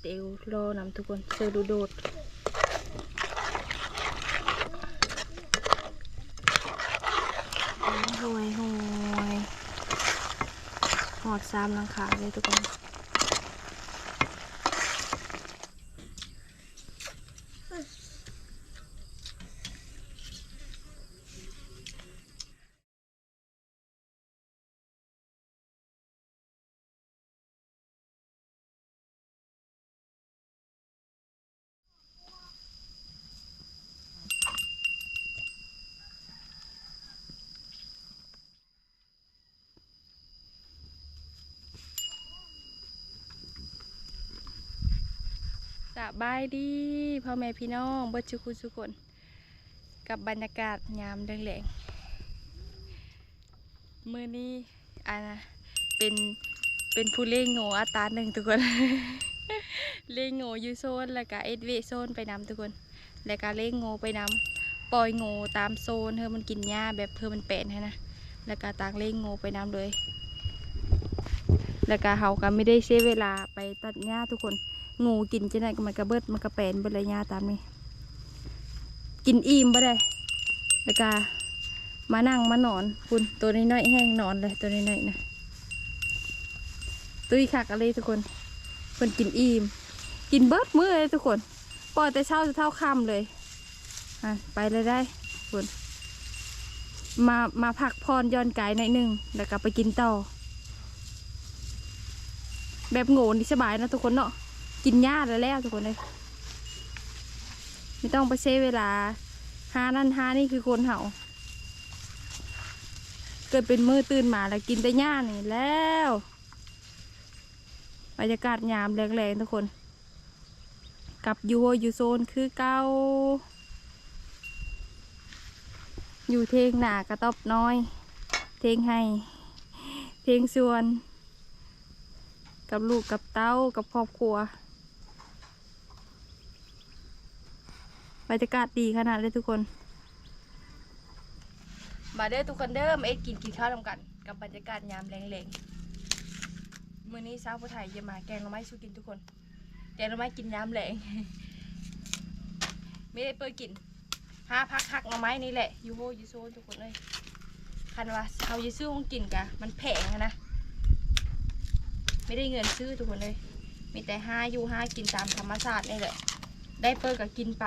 เตียวรอนำทุกคนเจอดูโดดห่วยหวยหอดซ้ำหลังขาเลยทุกคน สบายดีพ่อแม่พี่น้องเบิดจุกุทุกคนกับบรรยากาศยามแรงมือนี้อ่านะเป็นเป็นผู้เล่งโง่อัตาหนึ่งทุกคน เล่งโง่ยูโซนแล้วก็เอสเวโซนไปนำทุกคน แล้วก็เล่งโง่ไปนำปล่อยโง่ตามโซนเธอมันกินหญ้าแบบเธอมันเป็นให้นะแล้วก็ต่างเล่งโง่ไปนำเลย แล้วก็เขาก็ไม่ได้ใช้เวลาไปตัดหญ้าทุกคน งูกินจะได้ก็มันกระเบิดมันกระแปนเบดเลยหญ้าตามนี้ กินอิ่มบ่ได้แล้วก็มานั่งมานอนคุณตัวน้อยๆแห้งนอนเลยตัวน้อยๆนะตุ้ยคักอะไรทุกคนเพิ่นกินอิ่มกินเบิดมือเลยทุกคนปล่อยแต่เช้าจะเท่าค่ำเลยอะไปเลยได้คุณมามาพักพรย้อนกายหน่อยหนึ่งแล้วก็ไปกินต่อแบบโง่นี่สบายนะทุกคนเนาะ กินหญ้าแล้วแล้วทุกคนเลยไม่ต้องไปเสียเวลาหานั่นหานี่คือคนเห่า เกิดเป็นมือตื่นมาแล้วกินแต่หญ้านี่แล้วบรรยากาศยามแรงๆทุกคนกับอยูโฮอยูโซนคือเก้าอยู่เทงหนากระต๊อบน้อย เทงให้ เทงส่วน กับลูกกับเต้ากับครอบครัว บรรยากาศดีขนาดเลยทุกคน มาเด้อทุกคนเด้อมาเอ็ดกินกินข้าวนำกัน กับบรรยากาศยามแรงๆมื้อนี้สาวผู้ไทยจะมาแกงหน่อไม้สู้กินทุกคน แกงหน่อไม้กินยามแรงไม่ได้เปิดกินห้าพักหักหน่อไม้นี่แหละยูโฮยูโซนทุกคนเลยคันว่าเขาจะซื้อของกินกะมันแพงนะไม่ได้เงินซื้อทุกคนเลย มีแต่ห้าอยู่ห้ากินตามธรรมชาตินี่แหละได้เปิดก็กินไป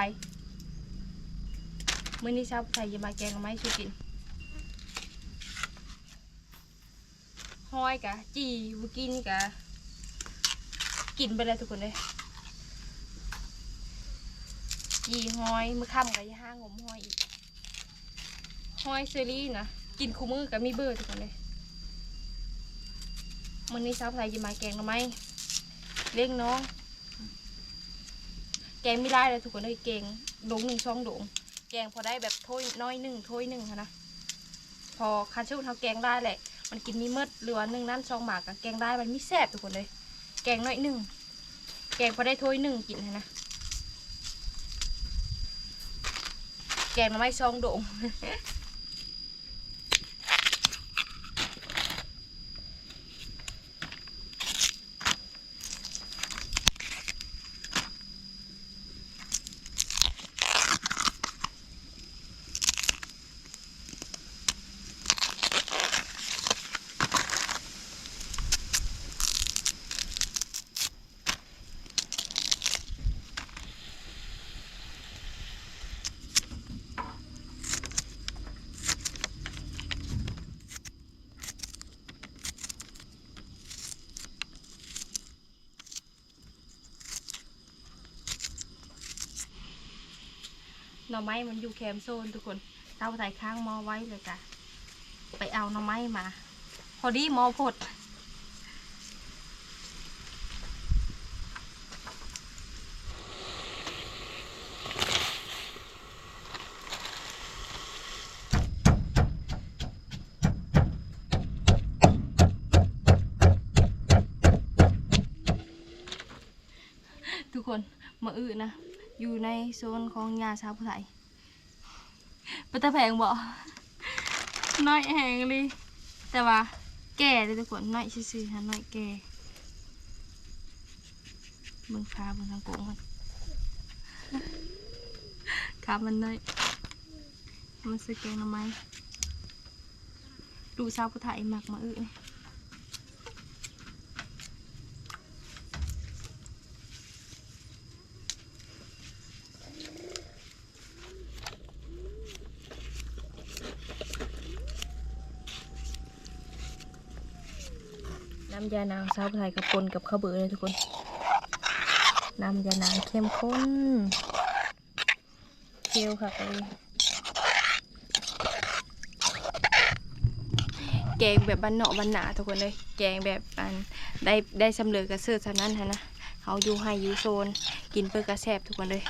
มื้อนี้ชาวไทยจะมาแกงหน่อไม้ชูกินห้อยกะจีบุกินกะกินไปเลยทุกคนเลยจีห้อยมือค่ำกับยาห้างมห้อยอีกห้อยเซรี่นะกินคู่มือกับมีเบอร์ทุกคนเลยมันนี้สาวไทยจะมาแกงหน่อไมเลี้ยงน้อง แกงไม่ได้เลยทุกคนเลยแกงดงหนึ่งช่องดง แกงพอได้แบบถ้วยน้อยหนึ่งถ้วยหนึ่งค่ะนะพอคันชุดเขาแกงได้แหละ มันกินมีเมดเหลือหนึ่งนั่นช่องหมากกับแกงได้มันมีแซ่บทุกคนเลย แกงน้อยหนึ่งแกงพอได้ถ้วยหนึ่งกินค่ะนะแกงหน่อไม่ช่องโด่ง หน่อไม้มันอยู่แคมโซนทุกคนเตาใส่ข้างมอไว้เลยจ้ะไปเอาหน่อไม้มา พอดีมอพดทุกคนมาอื้อนะ อยู่ในโซนของยาชาผู้ไทยปตะแพงบอกน้อยแหงเลยแต่ว่าแก่เลยทุกคนน้อยซื่อๆฮะน้อยแก่เบิ่งขาเบิ่งทางโกงมันขามันน้อยมันซื้อแกงหน่อไมดูสาวผู้ไทยมักมาอื้อนี่ น้ำยานางสาวไทยกับปนกับข้าวเบื่อเลยทุกคน น้ำยานางเข้มข้นเคี่ยวค่ะเลยแกงแบบบ้านเนาะบ้านหนาทุกคนเลย แกงแบบอันได้ได้สำเร็จกระเสือเท่านั้นฮะนะเขาอยู่ให้อยู่โซน กินเปิดกระแซบทุกคนเลย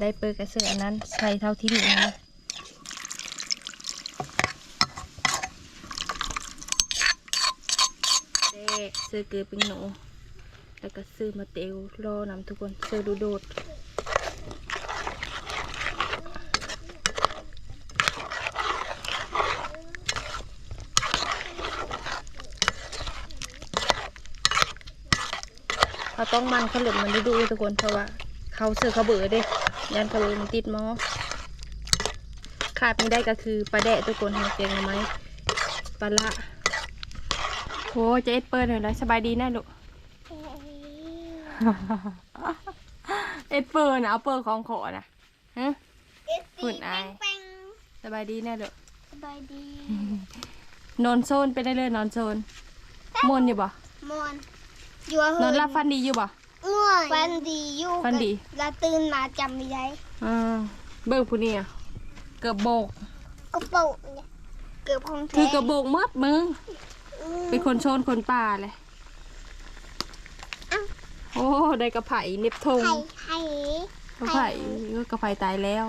ได้เปิดกระเสืออันนั้นใส่เท่าที่มีนะเด้ ซื้อเกลือปิ้งหนูแล้วก็ซื้อมาเตลรอนำทุกคนซื้อดูโดดเขาต้องมันเขาเหลือมันดูดูทุกคนเพราะว่าเขาซื้อเขาเบื่อเด้ยันเขาเบื่อมันติดมอขาดไม่ได้ก็คือปลาแดะทุกคนเห็นเกงไหมปลาละ โหเจ๊เปิดหน่อยเลยสบายดีแน่ลูกเอ็ดเปิร์นะเอาเปิร์ของขอนะฮะฝุ่นอายแป้งสบายดีแน่เด้อสบายดีนอนโซนไปได้เลยนอนโซนมวนอยู่บ่มอนอยู่ว่านอนรับฟันดีอยู่บ่ง่วงฟันดีอยู่ฟันดีแล้วตื่นมาจำไม่ได้อ่าเบิ่งผู้นี้อะเกือบโบกกระเป๋าเนี่ยเกือบของแท้คือกระโบกหมดมึงอืม เป็นคนโชนคนป่าเลยอ้าวโอ้ได้กระไผ่เน็บทงไข่ไข่กระไผ่ก็กระไผ่ตายแล้ว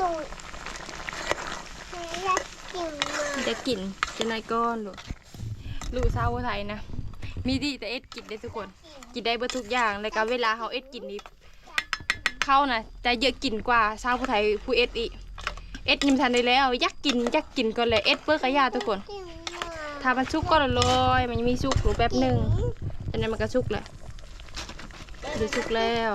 ตูดไข่และกิ่งมาจะกินจะนายก้อนลูกลูกเศร้าไทยนะ มีดีแต่เอ็ดกินได้ทุกคน กินได้เบิดทุกอย่างแล้วก็เวลาเขาเอ็ดกินนี่เข้านะจะเยอะกินกว่าชาวผู้ไทยผู้เอ็ดอีกเอ็ดนิมทันได้แล้วอยักกินอยักกินก่อนเลยเอ็ดเปิ้ลกระยาทุกคนกิ่งมา ถ้ามันสุกก็ละลอยมันยังมีสุกอยู่แป๊บหนึ่งอันนั้นมันก็สุกแหละดูสุกแล้ว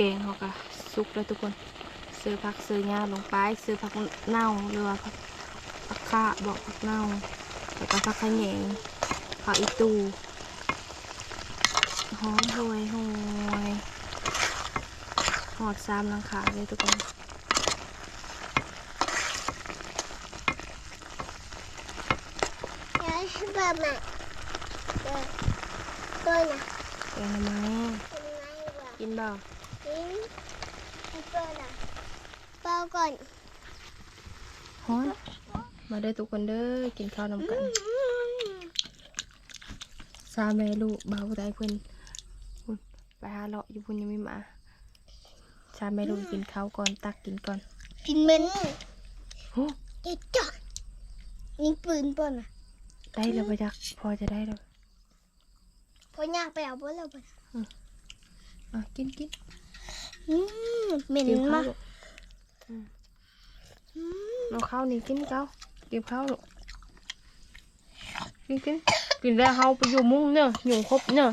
แกงเขาก็สุกแล้วทุกคนซื้อผักซื้อหญ้าลงไปซื้อผักเน่าหรือว่าผักผักข้าบอกผักเน่าแล้วก็ผักขะแหยงผักอีตูหอมห่วยห่วยหอดซ้ำนังขาเลยทุกคนเดี๋ยวให้เปิดใหม่เปิดตัวน่ะแกงทำไมเป็นไงวะกินเปล่า กินให้เปิดน่ะเปิดก่อนฮอนมาได้อทุกคนเด้อกินข้าวนำกันซาแม่ลูกเบาได้เพื่อนพุ่นไปหาเลาะอยู่พุ่นยังไม่มาซาแม่ลูกกินข้าวก่อนตักกินก่อนกินเหม็นโอ้เด็ดจัดนี่ปืนป่ะน่ะได้แล้วปะจักพอจะได้แล้วพอยากไปเอาบ่แล้วบ่อะกินกินอืม เหม็นกินมาข้าวกลูกเอาข้าวนี่กินข้าวกินข้าวลูกกินกินกินแล้วเขาไปอยู่มุ้งเนอะอยู่ครบเนอะ